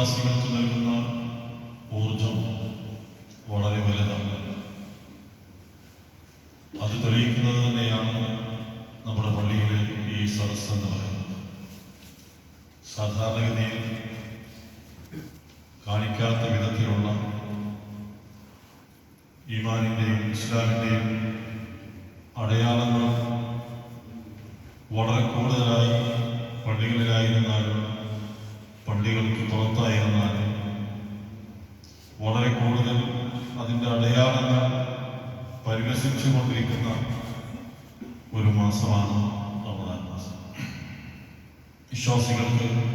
വിശ്വാസികൾക്ക് നൽകുന്ന ഊർജം വളരെ വലുതാണ്. അത് തെളിയിക്കുന്നത് തന്നെയാണ് നമ്മുടെ പള്ളിയിലെ ഈ സദസ് എന്ന് പറയുന്നത്. സാധാരണഗതിയിൽ കാണിക്കാത്ത വിധത്തിലുള്ള ഈമാനിന്റെയും ഇസ്ലാമിന്റെയും അടയാളങ്ങൾ വിശ്വാസികൾക്ക്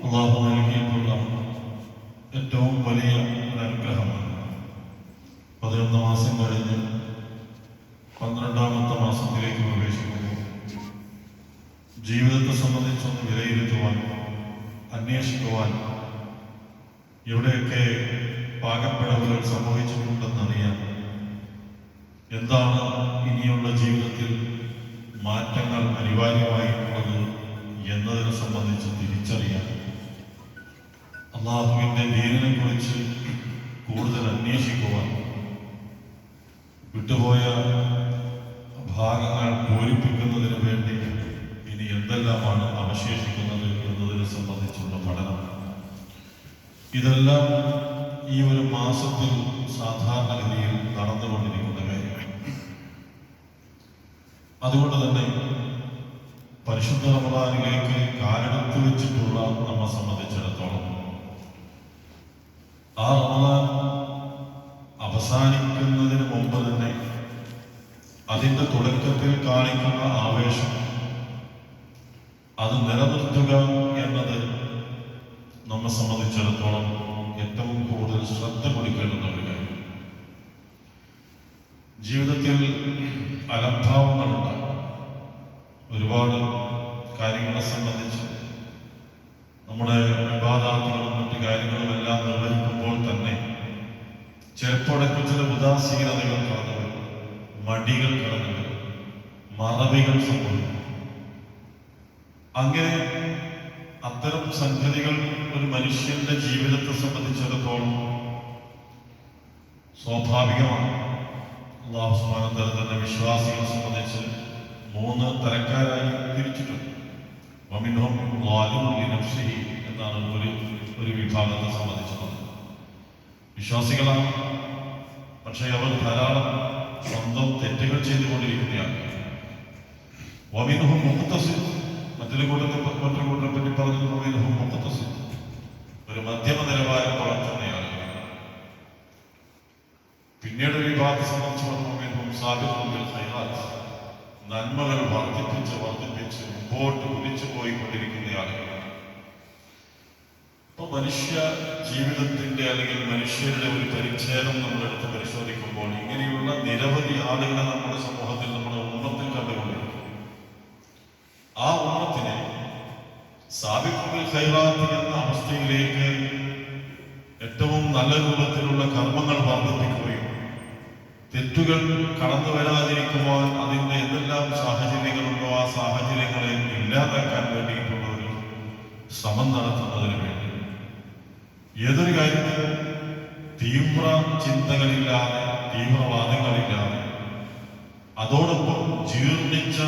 അള്ളാഹു സംബന്ധിച്ച് തിരിച്ചറിയാൻ അള്ളാഹുവിന്റെ ദീനിനെ കുറിച്ച് കൂടുതൽ അന്വേഷിക്കുവാൻ വിട്ടുപോയ ഭാഗങ്ങൾ പൂരിപ്പിക്കുന്നതിന് വേണ്ടി ഇനി എന്തെല്ലാമാണ് അവശേഷിക്കുന്നത് എന്നതിനെ സംബന്ധിച്ചുള്ള പഠനം. ഇതെല്ലാം ഈ ഒരു മാസത്തിൽ സാധാരണഗതിയിൽ നടന്നുകൊണ്ടിരിക്കുന്ന കാര്യമാണ് അതുകൊണ്ട് തന്നെ പരിശുദ്ധ റമദാനിലേക്ക് കാലെടുത്ത് വെച്ചിട്ടുള്ള നമ്മെ സംബന്ധിച്ചിടത്തോളം ആ റമദാൻ അവസാനിക്കുന്നതിന് മുമ്പ് തന്നെ അതിന്റെ തുടക്കത്തിൽ കാണിക്കുന്ന ആവേശം അത് നിലനിർത്തുക എന്നത് നമ്മെ സംബന്ധിച്ചിടത്തോളം ഏറ്റവും കൂടുതൽ ശ്രദ്ധ കൊടുക്കേണ്ടുന്ന ഒരു കാര്യം. ജീവിതത്തിൽ അലംഭാവങ്ങളുണ്ട് ഒരുപാട് കാര്യങ്ങളെ സംബന്ധിച്ച് നമ്മുടെ വിവാദാർത്ഥങ്ങളും മറ്റു കാര്യങ്ങളും എല്ലാം നിർവഹിക്കുമ്പോൾ തന്നെ ചിലപ്പോഴൊക്കെ ചില ഉദാസീനതകൾ കടന്നു വരും മടികൾ കടന്നു വരും മറവികൾ സംഭവിക്കും അങ്ങനെ അത്തരം സംഗതികൾ ഒരു മനുഷ്യന്റെ ജീവിതത്തെ സംബന്ധിച്ചിടത്തോളം സ്വാഭാവികമാണ്. അള്ളാഹു സുബ്ഹാനഹു വ തആല തന്നെ വിശ്വാസികളെ സംബന്ധിച്ച് മൂന്ന് തരക്കാരായി തിരിച്ചിട്ടുണ്ട്. എന്നാണ് ഒരു ഒരു വിഭാഗത്തെ സംബന്ധിച്ചുള്ളത് വിശ്വാസികളാണ് പക്ഷേ അവർ ധാരാളം സ്വന്തം തെറ്റുകൾ ചെയ്തുകൊണ്ടിരിക്കുകയാണ്. വമിനുഹും മുഖത്തസിൽ മറ്റൊരു കൂട്ടത്തെ മറ്റൊരു കൂട്ടരെ പറ്റി പറഞ്ഞത് വമിനുഹും മുഖത്തസിൽ ഒരു മധ്യമ നിലവാരം പുലർത്തുന്നയാൾ പിന്നീട് ഒരു വിഭാഗത്തെ സംബന്ധിച്ച് പറഞ്ഞു ഖൈറാത്ത്. നന്മകൾ വർദ്ധിപ്പിച്ച് വർദ്ധിപ്പിച്ച് മുമ്പോട്ട് കുതിച്ചു പോയിക്കൊണ്ടിരിക്കുന്നയാളുകൾ ഇപ്പൊ മനുഷ്യ ജീവിതത്തിന്റെ അല്ലെങ്കിൽ മനുഷ്യരുടെ ഒരു പരിച്ഛേദം നമ്മളെടുത്ത് പരിശോധിക്കുമ്പോൾ ഇങ്ങനെയുള്ള നിരവധി ആളുകളെ നമ്മുടെ സമൂഹത്തിൽ നമ്മുടെ ഉമ്മത്തിൽ കണ്ടുകൊണ്ടിരിക്കും ആ ഉമ്മത്തിനെ സാബിഖുൽ ഖൈറാത്ത് എന്ന അവസ്ഥയിലേക്ക് ഏറ്റവും നല്ല രൂപത്തിലുള്ള കർമ്മങ്ങൾ വർദ്ധിപ്പിക്കുകയും തെറ്റുകൾ കടന്നു വരാതിരിക്കുവാൻ അതിന്റെ എന്തെല്ലാം സാഹചര്യങ്ങളുണ്ടോ ആ സാഹചര്യങ്ങളെ ഇല്ലാതാക്കാൻ വേണ്ടിയിട്ടുള്ള ഒരു ശ്രമം നടത്തുന്നതിന് വേണ്ടി. ഏതൊരു കാര്യത്തിലും തീവ്ര ചിന്തകളില്ലാതെ തീവ്രവാദങ്ങളില്ലാതെ അതോടൊപ്പം ജീർണിച്ച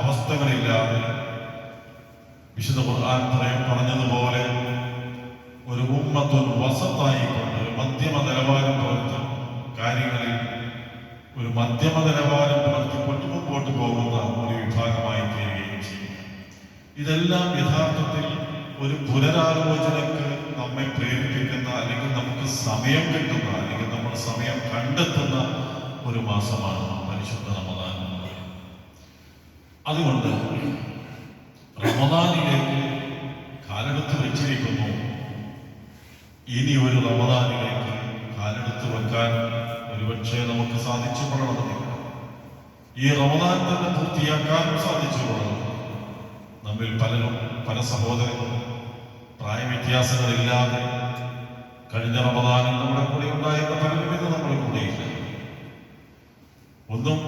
അവസ്ഥകളില്ലാതെ വിശുദ്ധ ഖുർആൻ പറയും പറഞ്ഞതുപോലെ ഒരു ഉമ്മത്തൊരു വസത്തായിക്കൊണ്ട് മധ്യമ നിലവാരം പുലർത്തി കാര്യങ്ങളിൽ ഒരു മധ്യമ നിലവാരം പുലർത്തിക്കൊണ്ട് മുമ്പോട്ട് പോകുന്ന ഒരു വിഭാഗമായി തീരുകയും ചെയ്യും ഇതെല്ലാം യഥാർത്ഥത്തിൽ ഒരു പുനരാലോചനക്ക് നമ്മെ പ്രേരിപ്പിക്കുന്ന അല്ലെങ്കിൽ നമുക്ക് സമയം കിട്ടുന്ന അല്ലെങ്കിൽ നമ്മൾ സമയം കണ്ടെത്തുന്ന ഒരു മാസമാണ് പരിശുദ്ധ റമദാൻ. അതുകൊണ്ട് റമദാനിലേക്ക് കാലെടുത്ത് വെച്ചിരിക്കുന്നു ഇനി ഒരു റമദാനിലേക്ക് കാലെടുത്ത് വെക്കാൻ ഒരുപക്ഷെ നമുക്ക് സാധിച്ചു കൊള്ളണമെന്നില്ല ഈ റമദാൻ തന്നെ പൂർത്തിയാക്കാനും സാധിച്ചു കൊള്ളണം. നമ്മിൽ പലരും പല സഹോദരങ്ങളും പ്രായവ്യത്യാസങ്ങളില്ലാതെ കഴിഞ്ഞ റമദാനിൽ നമ്മുടെ കൂടെ ഉണ്ടായിരുന്ന പലരും ഇന്ന് നമ്മുടെ കൂടെയില്ല. ഒന്നും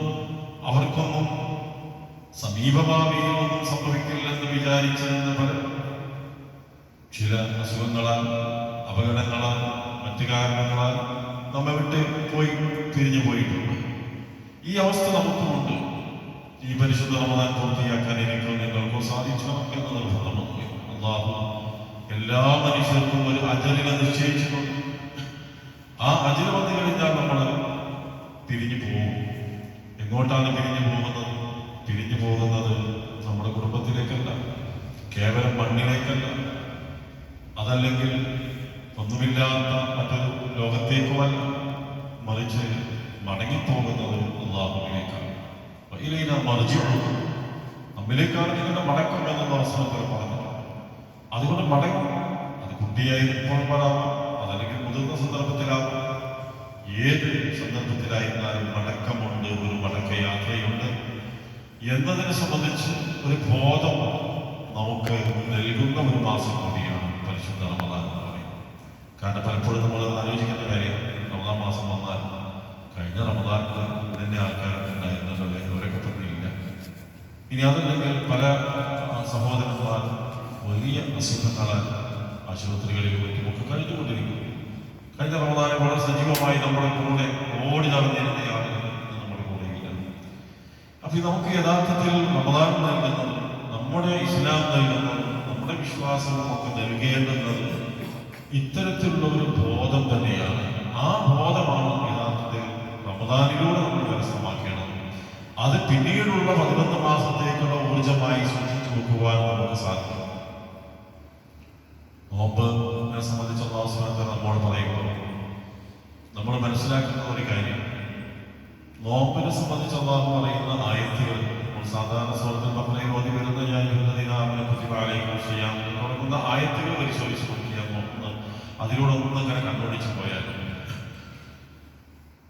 അവർക്കൊന്നും സമീപഭാവിയിൽ ഒന്നും സംഭവിക്കില്ലെന്ന് വിചാരിച്ചിരുന്ന പല ചില അസുഖങ്ങളാൽ അപകടങ്ങളാൽ മറ്റു കാരണങ്ങളാൽ നമ്മെ വിട്ട് പോയി തിരിഞ്ഞു പോയിട്ടുണ്ട്. ഈ അവസ്ഥ നമുക്കുമുണ്ട്. ഈ പരിശുദ്ധ റമദാൻ പൂർത്തിയാക്കാൻ എനിക്കോ നിങ്ങൾക്കോ സാധിക്കണം എന്ന് നിർബന്ധമൊന്നുമില്ല അള്ളാഹു എല്ലാ മനുഷ്യർക്കും ഒരു അജലിനെ നിശ്ചയിച്ചിട്ടുണ്ട്. ആ അജൽ വന്നു കഴിഞ്ഞാൽ നമ്മൾ തിരിഞ്ഞു പോകും. എങ്ങോട്ടാണ് തിരിഞ്ഞു പോകുന്നത്? തിരിഞ്ഞു പോകുന്നത് നമ്മുടെ കുടുംബത്തിലേക്കല്ല കേവലം മണ്ണിലേക്കല്ല. അതല്ലെങ്കിൽ ഒന്നുമില്ലാത്ത ലോകത്തേക്കുമല്ല മറിച്ച് മടങ്ങിപ്പോകുന്നത് അള്ളാഹുവിലേക്കാണ് ഇലയിന മറിച്ചു നമ്മിലേക്കാണ് നിങ്ങളുടെ മടക്കം എന്ന് അവസരത്തിൽ പറഞ്ഞു അതുകൊണ്ട് മടങ്ങും. അത് കുട്ടിയായിരിക്കുമ്പോൾ പറയാം അതല്ലെങ്കിൽ മുതിർന്ന സന്ദർഭത്തിലാവും. ഏത് സന്ദർഭത്തിലായിരുന്നാലും മടക്കമുണ്ട് ഒരു മടക്ക യാത്രയുണ്ട് എന്നതിനെ സംബന്ധിച്ച് ഒരു ബോധം നമുക്ക് നൽകുന്ന ഒരു മാസം കൂടിയാണ് പരിശുദ്ധ റമദാൻ കാരണം പലപ്പോഴും നമ്മൾ ആലോചിക്കുന്ന കാര്യം റമദാൻ മാസം വന്നാൽ കഴിഞ്ഞ റമദാനിൽ തന്നെ ആൾക്കാരുണ്ടായിരുന്നല്ലോ ഇവരൊക്കെ കിട്ടുന്നില്ല ഇനി അതല്ലെങ്കിൽ പല സഹോദരന്മാർ വലിയ അസുഖങ്ങളാൽ ആശുപത്രികളിൽ മറ്റുമൊക്കെ കഴിഞ്ഞുകൊണ്ടിരിക്കും. കഴിഞ്ഞ റമദാനെ വളരെ സജീവമായി നമ്മുടെ കൂടെ ഓടി നടന്നിരുന്ന ആളുകൾ നമ്മുടെ കൂടെ ഇല്ല അപ്പൊ നമുക്ക് യഥാർത്ഥത്തിൽ റമദാൻ നൽകുന്നതും നമ്മുടെ ഇസ്ലാം നൽകുന്നതും നമ്മുടെ വിശ്വാസവും ഒക്കെ നൽകേണ്ടുന്നത് ഇത്തരത്തിലുള്ള ഒരു ബോധം തന്നെയാണ്. ആ ബോധമാണ് റമദാനിലൂടെ നമ്മൾ കരസ്ഥമാക്കണം അത് പിന്നീടുള്ള പതിനൊന്ന് മാസത്തേക്കുള്ള ഊർജമായി സൂക്ഷിച്ചു വെക്കുവാൻ നമുക്ക് സാധിക്കും. നോമ്പ് എന്നെ സംബന്ധിച്ച അവസരത്തെ നമ്മോട് പറയുമ്പോൾ നമ്മൾ മനസ്സിലാക്കുന്ന ഒരു കാര്യം. നോമ്പിനെ സംബന്ധിച്ച് അള്ളാഹു പറയുന്ന ആയത്തുകൾ സാധാരണ സുഹൃത്തിൽ പറഞ്ഞ ഓതി വരുന്ന ഞാൻ ദിനാമിനെ പറ്റി പാലയും ചെയ്യാം തുടങ്ങുന്ന ആയത്തുകൾ പരിശോധിച്ച് നോക്കിയാൽ നോക്കുന്നത് അതിലൂടെ ഒന്നും അങ്ങനെ കണ്ടുപിടിച്ച് പോയാൽ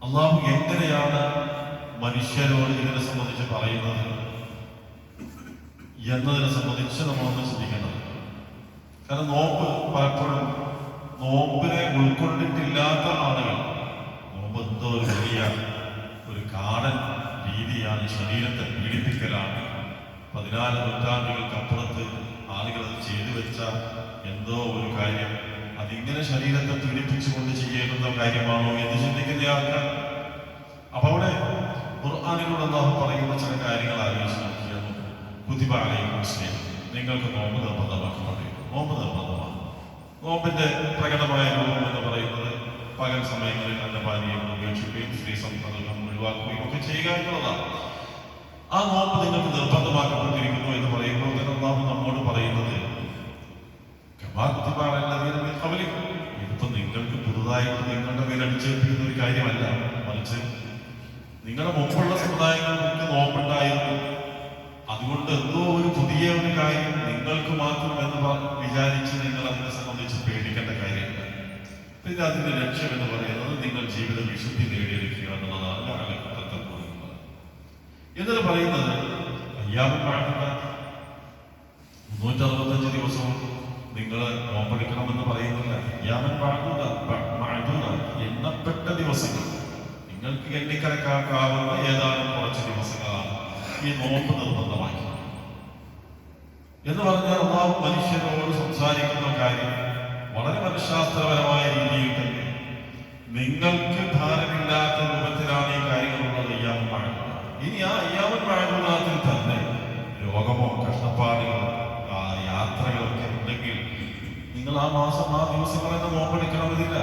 അള്ളാഹു എങ്ങനെയാണ് മനുഷ്യരോട് ഇതിനെ സംബന്ധിച്ച് പറയുന്നത് എന്നതിനെ സംബന്ധിച്ച് നമ്മളൊന്ന് ചിന്തിക്കണം കാരണം നോമ്പ് പലപ്പോഴും നോമ്പിനെ ഉൾക്കൊണ്ടിട്ടില്ലാത്ത ആളുകൾ. നോമ്പ് എന്തോ ഒരു വലിയ ഒരു കാടൻ രീതിയാണ് ശരീരത്തെ പീഡിപ്പിക്കലാണ്. പതിനാല് നൂറ്റാണ്ടുകൾക്കപ്പുറത്ത് ആളുകൾ അത് ചെയ്തു വെച്ച എന്തോ ഒരു കാര്യം അതിങ്ങനെ ശരീരത്തെ പീഡിപ്പിച്ചുകൊണ്ട് ചെയ്യേണ്ടുന്ന കാര്യമാണോ എന്ന് ചിന്തിക്കുന്ന ആൾക്കാർ. അപ്പൊ അവിടെ ഖുർആാനിലൂടെ അള്ളാഹു പറയുന്ന ചില കാര്യങ്ങൾ ആലോചിച്ച് നോക്കിയാൽ കുതിബ അലൈക്കും മുസ്ലിം നിങ്ങൾക്ക് നോമ്പ് നിർബന്ധമാക്കി പറയും നോമ്പ് നിർബന്ധമാണ്. നോമ്പിന്റെ പ്രകടമായ രൂപം എന്ന് പറയുന്നത് പകൽ സമയങ്ങളിൽ അന്നപാനീയം ഉപേക്ഷിക്കുകയും സ്ത്രീ സമ്പർക്കം ഒഴിവാക്കുകയും ഒക്കെ ചെയ്യുക എന്നുള്ളതാണ്. ആ നോമ്പ് നിങ്ങൾക്ക് നിർബന്ധമാക്കപ്പെട്ടിരിക്കുന്നു അയ്യാമൻ കാണുന്ന മുന്നൂറ്ററുപത്തഞ്ച് ദിവസവും നിങ്ങൾ നോമ്പെടുക്കണമെന്ന് പറയുന്നില്ല. അയ്യാമൻ പാടുക എണ്ണപ്പെട്ട ദിവസങ്ങൾ. നിങ്ങൾക്ക് എണ്ണിക്കണക്കാക്കാവുന്ന ഏതാനും കുറച്ച് ദിവസങ്ങളാണ് ഈ നോമ്പ് നിർബന്ധമാക്കി. എന്ന് പറഞ്ഞാൽ അള്ളാഹു മനുഷ്യനോട് സംസാരിക്കുന്ന കാര്യം വളരെ മനഃശാസ്ത്രപരമായ രീതിയിൽ തന്നെ. നിങ്ങൾക്ക് ഭാരമില്ലാത്ത രൂപത്തിലാണ് ഈ കാര്യങ്ങളുള്ളത് അയ്യാമൻ മഴക്കുക ഇനി ആ അയ്യാമൻ തന്നെ രോഗമോ ആ യാത്രകളൊക്കെ ഉണ്ടെങ്കിൽ നിങ്ങൾ ആ മാസം ആ ദിവസങ്ങളെന്ന് നോമ്പെടുക്കണമെന്നില്ല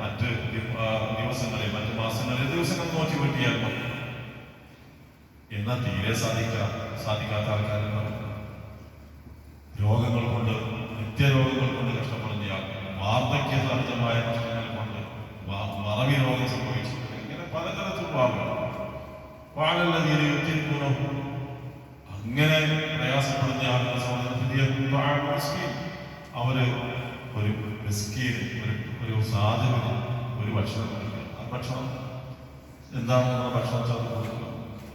മറ്റ് ദിവസങ്ങളിൽ മറ്റ് മാസങ്ങളിൽ ദിവസങ്ങൾ നോക്കി വെട്ടിയാൽ എന്നാൽ തീരെ സാധിക്കാം സാധിക്കാത്ത ആൾക്കാരുണ്ടാവും രോഗങ്ങൾ കൊണ്ട് നിത്യരോഗങ്ങൾ കൊണ്ട് കഷ്ടപ്പെടുന്ന വാർദ്ധക്യ സഹജമായ പ്രശ്നങ്ങൾ കൊണ്ട് വ- മറവി രോഗം സംഭവിച്ചു ഇങ്ങനെ പലതരത്തിലുള്ള ആളുകൾ വാഴല്ല തീരെ യുക്തിക്കുന്നു അങ്ങനെ പ്രയാസപ്പെടുന്ന ആളുകളെ സംബന്ധിച്ച് അവർ ഒരു മിസ്കീന് ഒരു ഒരു സാധുവിന് ഒരു ഭക്ഷണം ആ ഭക്ഷണം എന്താണ് നമ്മൾ ഭക്ഷണം ചേർത്ത് കൊടുക്കുക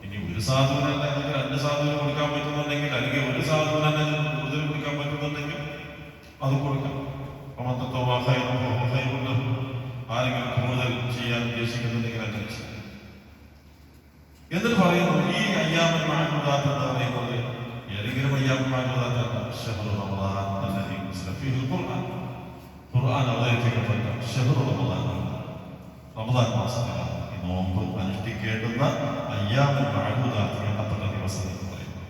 ഇനി ഒരു സാധുവിനല്ല അല്ലെങ്കിൽ രണ്ട് സാധുവിന് കൊടുക്കാൻ പറ്റുന്നുണ്ടെങ്കിൽ അല്ലെങ്കിൽ ഒരു സാധുവിന് തന്നെ കൂടുതൽ കൊടുക്കാൻ പറ്റുന്നുണ്ടെങ്കിൽ അത് കൊടുക്കാം. അമത്തത്തോ വാഹയുണ്ട് ആരെങ്കിലും കൂടുതൽ ചെയ്യാൻ ഉദ്ദേശിക്കുന്നുണ്ടെങ്കിൽ അങ്ങനെ ചെയ്യാം. എന്നിട്ട് പറയുന്നു ഈ അയ്യാമൻ മഴക്കുണ്ടാത്ത എന്ന് പറയുന്നത് ഷഹ്റു റമദാൻ അല്ലദീ ഉൻസില ഫീഹിൽ ഖുർആൻ ഖുർആൻ അവതരിപ്പിക്കപ്പെട്ട ഷഹ്റു റമദാൻ മാസത്തിലാണ് ഈ നോമ്പ് അനുഷ്ഠിക്കേണ്ടുന്ന അയ്യാമൻ മഴകൂതാക്കി എണ്ണപ്പെട്ട ദിവസം എന്ന് പറയുന്നത്.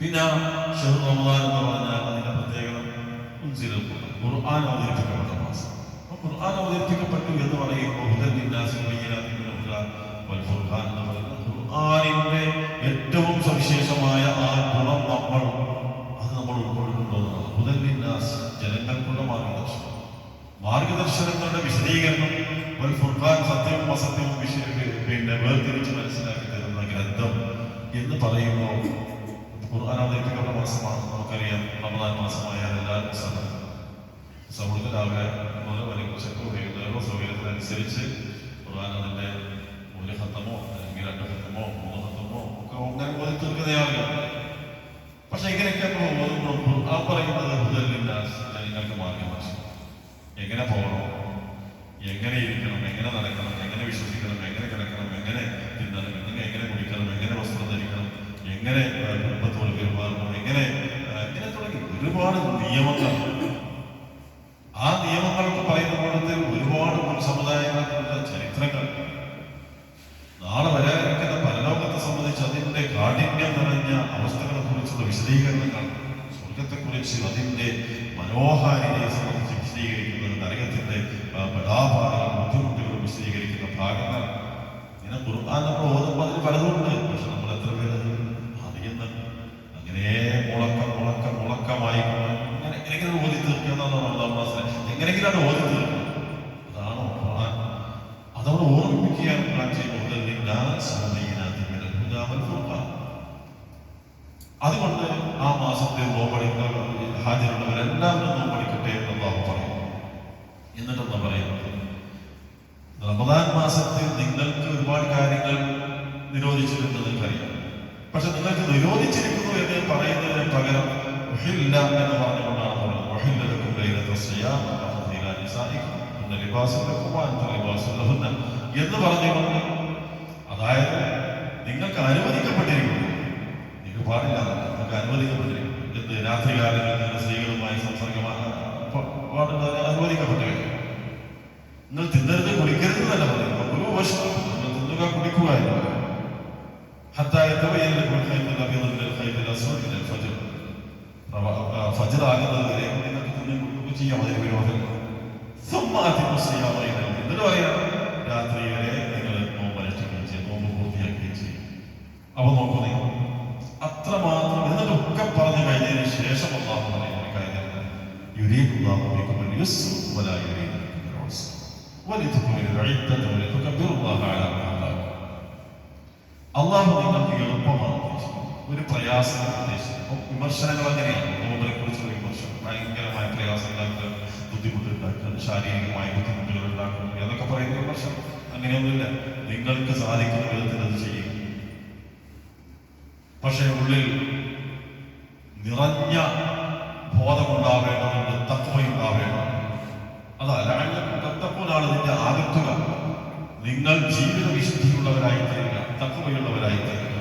പിന്നെ ഷഹ്റു റമദാൻ എന്ന് പറഞ്ഞാൽ അതിന്റെ പ്രത്യേകത ഖുർആൻ. അവതരിപ്പിക്കപ്പെട്ട മാസം. ഖുർആൻ അവതരിപ്പിക്കപ്പെട്ടു എന്ന് പറയുമ്പോൾ ഖുർആനിന്റെ ഏറ്റവും സവിശേഷമായ ആ ഗുണം മാർഗദർശനങ്ങളുടെ വിശദീകരണം വൽ ഫുർഖാൻ സത്യവും അസത്യവും പിന്നെ വേർതിരിച്ച് മനസ്സിലാക്കി തരുന്ന ഗ്രന്ഥം എന്ന് പറയുമ്പോൾ ഖുർആൻ അവതരിപ്പിക്കുന്ന മാസമാണ് നമുക്കറിയാം റമദാൻ മാസമായാൽ എല്ലാ ദിവസവും സൗഹൃദ രാവിലെ മുതൽ സൗകര്യത്തിനനുസരിച്ച് ഖുർആൻ അതിന്റെ ഒരു ഹത്തമോ അല്ലെങ്കിൽ രണ്ട് ഹത്തമോ ഒക്കെ അങ്ങനെ ഓതി തീർക്കുന്ന ആളുകൾ പക്ഷെ ഇങ്ങനെയൊക്കെ നമ്മൾ ഓതുമ്പോൾ ഖുർആൻ പറയുന്നത് ഹുദലില്ല ജനങ്ങൾക്ക് മാർഗദർശനം എങ്ങനെ പോകണം. എങ്ങനെ ഇരിക്കണം എങ്ങനെ നടക്കണം എങ്ങനെ വിശ്വസിക്കണം എങ്ങനെ കിടക്കണം എങ്ങനെ തിന്നണം എങ്ങനെ എങ്ങനെ കുടിക്കണം എങ്ങനെ വസ്ത്രം ധരിക്കണം എങ്ങനെ കുടുംബത്തോട് പെരുമാറണം എങ്ങനെ ഇങ്ങനെ തുടങ്ങി ഒരുപാട് നിയമങ്ങൾ. ആ നിയമങ്ങളൊക്കെ ആ, ബുദ്ധിമുട്ടുകളും വിശദീകരിക്കുന്ന ഭാഗങ്ങൾ. ഇങ്ങനെ ഖുർആൻ നമ്മൾ ഓതുമ്പോൾ അതിന് പലതുണ്ട്. പക്ഷെ നമ്മൾ എത്ര പേര് അറിയുന്ന? അങ്ങനെ മുളക്കം മുളക്കം മുളക്കമായി ഇങ്ങനെ എങ്ങനെയെങ്കിലും ഓതി തീർക്കുന്നതാണ് മാസം എങ്ങനെയെങ്കിലും അത് ഓതി തീർക്കുന്നത് അതാണോ ഖുർആൻ അതവിടെ ഓർമ്മിപ്പിക്കുകയാണ് ഖുർആൻ ചെയ്യുന്നത് ലിന്നാസ് വബയ്യിനാത്തിൻ മിനൽ ഹുദാ വൽ ഫുർഖാൻ. അതുകൊണ്ട് ആ മാസത്തെ നോമ്പടിക്കുന്ന ഹാജരുള്ളവരെല്ലാവരും നോമ്പടിക്കട്ടെ എന്ന് അള്ളാഹു പറയും എന്നിട്ടെന്താ പറയുന്നത് റമദാൻ മാസത്തിൽ നിങ്ങൾക്ക് ഒരുപാട് കാര്യങ്ങൾ നിരോധിച്ചിട്ടുണ്ട് നിങ്ങൾക്കറിയാം നിങ്ങൾക്ക് നിരോധിച്ചിരിക്കുന്നു എന്ന് പറയുന്നതിന് പകരം എന്ന് പറഞ്ഞുകൊണ്ടാണ് പറയുന്നത് ഉഹില്ല ലക്കും ലൈലത്ത സിയാം വറഫത്ത് ഇലാ നിസാഇക്കും ഹുന്ന ലിബാസുൻ ലക്കും വഅൻതും ലിബാസുൻ ലഹുന്ന എന്ന് പറഞ്ഞുകൊണ്ട് അതായത് നിങ്ങൾക്ക് അനുവദിക്കപ്പെട്ടിരിക്കുന്നു. നിങ്ങൾക്ക് പാടില്ല നിങ്ങൾക്ക് അനുവദിക്കപ്പെട്ടിരിക്കുന്നു എന്ത് രാത്രികാലങ്ങളിൽ നിങ്ങൾ സ്ത്രീകളുമായി പാടുന്നത് അനുവദിക്കപ്പെട്ടിരിക്കുന്നു നിങ്ങൾ തിന്നരുത് കുടിക്കരുത് എന്നല്ല പറയുന്നത്. ഒരു വർഷം നിങ്ങൾ തിന്നുക കുടിക്കുക എന്ന് പറയും حتى يتبين لكم الخيط الابيض من الخيط الاسود من الفجر ഫജർ ആകുന്നത് വരെ നിങ്ങൾക്ക് തിന്നും കുടിക്കുക ചെയ്യാം അതിന് വിരോധം ثم اتموا الصيام الى الليل എന്നിട്ട് പറയാം രാത്രി വരെ നിങ്ങൾ നോമ്പ് അനുഷ്ഠിക്കുകയും ചെയ്യും നോമ്പ് പൂർത്തിയാക്കുകയും ചെയ്യും അപ്പൊ നോക്കൂ നിങ്ങൾ അത്രമാത്രം എന്നിട്ടൊക്കെ പറഞ്ഞു കഴിഞ്ഞതിന് ശേഷം അള്ളാഹു പറയുന്ന ഒരു കാര്യം يريد الله بكم اليسر ولا يريد بكم العسر ولتكملوا അള്ളാഹു നിങ്ങൾക്ക് എളുപ്പമാണ് ഒരു പ്രയാസം ഉദ്ദേശിക്കുന്നത് വിമർശനങ്ങൾ അങ്ങനെയാണ്. നോമ്പിനെ കുറിച്ചുള്ള വിമർശനം. ഭയങ്കരമായ പ്രയാസം ഉണ്ടാക്കുക ബുദ്ധിമുട്ട് ഉണ്ടാക്കുക ശാരീരികമായ ബുദ്ധിമുട്ടുകൾ ഉണ്ടാക്കുക എന്നൊക്കെ പറയുന്ന വിമർശനം. അങ്ങനെയൊന്നുമില്ല. നിങ്ങൾക്ക് സാധിക്കുന്ന വിധത്തിൽ അത് ചെയ്യും. പക്ഷേ ഉള്ളിൽ നിറഞ്ഞ ബോധമുണ്ടാവേണ്ടതുണ്ട് തത്വമുണ്ടാവേണ്ടതുണ്ട് അതല്ല തത്തപ്പോലാണ് ഇതിന്റെ ആകത്തുക. നിങ്ങൾ ജീവിത വിശുദ്ധിയുള്ളവരായി തീരുക തത്വമുള്ളവരായി തീരുക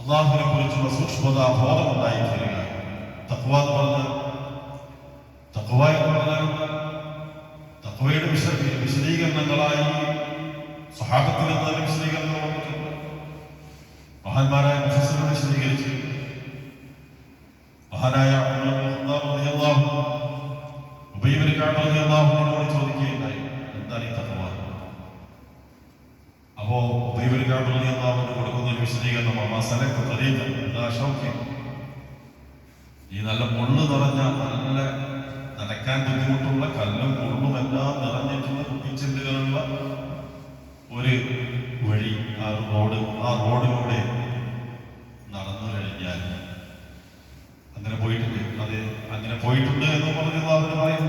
അള്ളാഹുവിനെ കുറിച്ചുള്ള സൂക്ഷ്മത ബോധമുണ്ടായി തീരുക തക്വ എന്ന് പറഞ്ഞാൽ തക്വ എന്ന് പറഞ്ഞാൽ തക്വയുടെ വിശ വിശദീകരണങ്ങളായി സഹാബത്തിൽ നിന്ന് വിശദീകരണങ്ങൾ വന്നിട്ടുണ്ട് മഹാന്മാരായ മുഫസ്സിറുകൾ വിശദീകരിച്ചു. മഹാനായ റളിയല്ലാഹു അൻഹു കൊടുക്കുന്ന ഒരു വിശദീകരണം അമ്മാ സലക്ത തരീഖ ഇദാ ഷൗക്കി ഈ നല്ല മുള്ളു നിറഞ്ഞ നല്ല നടക്കാൻ ബുദ്ധിമുട്ടുള്ള കല്ലും മുള്ളും എല്ലാം നിറഞ്ഞിട്ടുള്ള കുപ്പിച്ചില്ലുകളുള്ള ഒരു വഴി ആ റോഡ് ആ റോഡിലൂടെ നടന്നു കഴിഞ്ഞാൽ അങ്ങനെ പോയിട്ടുണ്ട്. അതെ അങ്ങനെ പോയിട്ടുണ്ട് എന്ന് പറഞ്ഞ് അവർ പറയും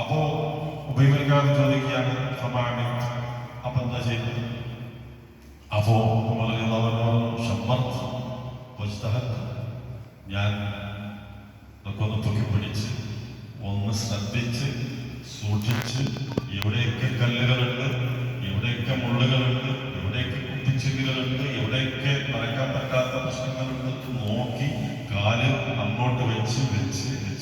അപ്പോ ഉപയോഗിക്കാതെ ചോദിക്കുകയാണ് സമാമി അപ്പൊ എന്താ ചെയ്തത് അപ്പോ ഞാൻ ഇതൊക്കെ ഒന്ന് പൊക്കിപ്പിടിച്ച് ഒന്ന് ശ്രദ്ധിച്ച് സൂക്ഷിച്ച് എവിടെയൊക്കെ കല്ലുകളുണ്ട് എവിടെയൊക്കെ മുള്ളുകളുണ്ട് എവിടെയൊക്കെ കുപ്പിച്ചില്ലുകളുണ്ട് എവിടെയൊക്കെ നടക്കാൻ പറ്റാത്ത പ്രശ്നങ്ങളുണ്ട്. നോക്കി കാൽ അങ്ങോട്ട് വെച്ച് വെച്ച് വെച്ചും